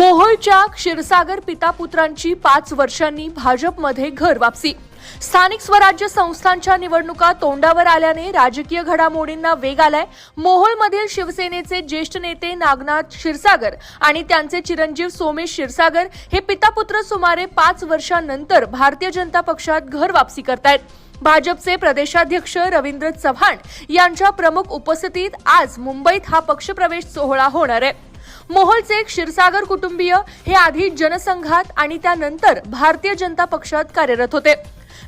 मोहोळच्या क्षीरसागर पिता पुत्रांची पाच वर्षांनी भाजपमध्ये घर वापसी. स्थानिक स्वराज्य संस्थांच्या निवडणुका तोंडावर आल्याने राजकीय घडामोडींना वेग आलाय. मोहोळमधील शिवसेनेचे ज्येष्ठ नेते नागनाथ क्षीरसागर आणि त्यांचे चिरंजीव सोमेश क्षीरसागर हे पितापुत्र सुमारे पाच वर्षांनंतर भारतीय जनता पक्षात घर वापसी करतायत. भाजपचे प्रदेशाध्यक्ष रवींद्र चव्हाण यांच्या प्रमुख उपस्थितीत आज मुंबईत हा पक्षप्रवेश सोहळा होणार आहे. मोहोळचे क्षीरसागर कुटुंबीय हे आधी जनसंघात आणि त्यानंतर भारतीय जनता पक्षात कार्यरत होते.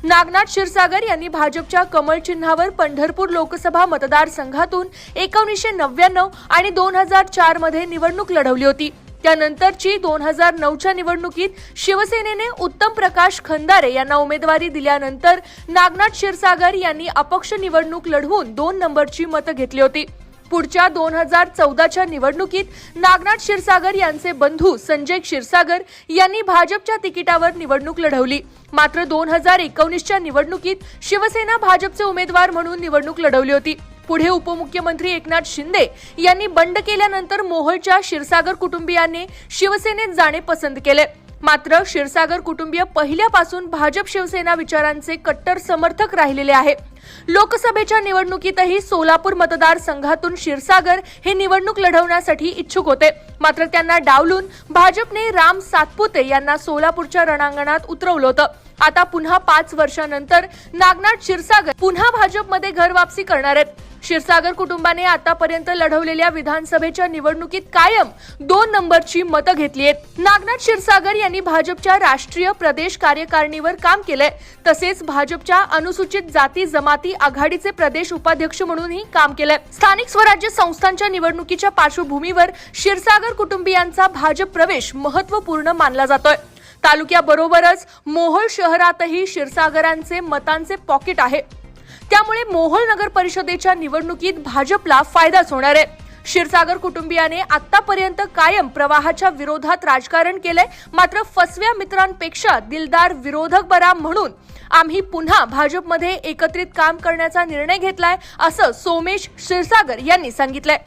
नागनाथ क्षीरसागर यांनी भाजपच्या कमळ चिन्हावर पंढरपूर लोकसभा मतदारसंघातून एकोणीसशे नव्याण्णव आणि दोन हजार चारमध्ये निवडणूक लढवली होती. त्यानंतरची दोन हजार नऊच्या निवडणुकीत शिवसेनेने उत्तम प्रकाश खंदारे यांना उमेदवारी दिल्यानंतर नागनाथ क्षीरसागर यांनी अपक्ष निवडणूक लढवून दोन नंबरची मतं घेतली होती. पुढच्या दोन हजार चौदाच्या निवडणुकीत नागनाथ क्षीरसागर यांचे बंधू संजय क्षीरसागर यांनी भाजपच्या तिकिटावर निवडणूक लढवली. मात्र दोन हजार एकोणीसच्या निवडणुकीत शिवसेना भाजपचे उमेदवार म्हणून निवडणूक लढवली होती. पुढे उपमुख्यमंत्री एकनाथ शिंदे यांनी बंड केल्यानंतर मोहोळच्या क्षीरसागर कुटुंबियांनी शिवसेनेत जाणे पसंत केले. मात्र क्षीरसागर कुटुंबीय पहिल्यापासून भाजप शिवसेना विचारांचे कट्टर समर्थक राहिलेले आहे. लोकसभेच्या निवडणुकीतही सोलापूर मतदारसंघातून क्षीरसागर हे निवडणूक लढवण्यासाठी इच्छुक होते. मात्र त्यांना डावलून भाजपने राम सातपुते यांना सोलापूरच्या रणांगणात उतरवलं होतं. आता पुन्हा पाच वर्षानंतर नागनाथ क्षीरसागर पुन्हा भाजपमध्ये घर वापसी करणार आहेत. क्षीरसागर कुटुंबाने आतापर्यंत लढवलेल्या विधानसभेच्या निवडणुकीत कायम दोन नंबरची मतं घेतली आहेत. नागनाथ क्षीरसागर यांनी भाजपच्या राष्ट्रीय प्रदेश कार्यकारिणीवर काम केलंय. तसेच भाजपच्या अनुसूचित जाती जमाती आघाडीचे प्रदेश उपाध्यक्ष म्हणूनही काम केलंय. स्थानिक स्वराज्य संस्थांच्या निवडणुकीच्या पार्श्वभूमीवर क्षीरसागर कुटुंबियांचा भाजप प्रवेश महत्त्वपूर्ण मानला जातोय. तालुक्याबरोबरच मोहोळ शहरातही क्षीरसागरांचे मतांचे पॉकेट आहे. त्यामुळे मोहोळ नगर परिषदेच्या निवडणुकीत भाजपला फायदाच होणार आहे. क्षीरसागर कुटुंबियाने आतापर्यंत कायम प्रवाहाच्या विरोधात राजकारण केलंय. मात्र फसव्या मित्रांपेक्षा दिलदार विरोधक बरा म्हणून आम्ही पुन्हा भाजपमध्ये एकत्रित काम करण्याचा निर्णय घेतलाय असं सोमेश क्षीरसागर यांनी सांगितलंय.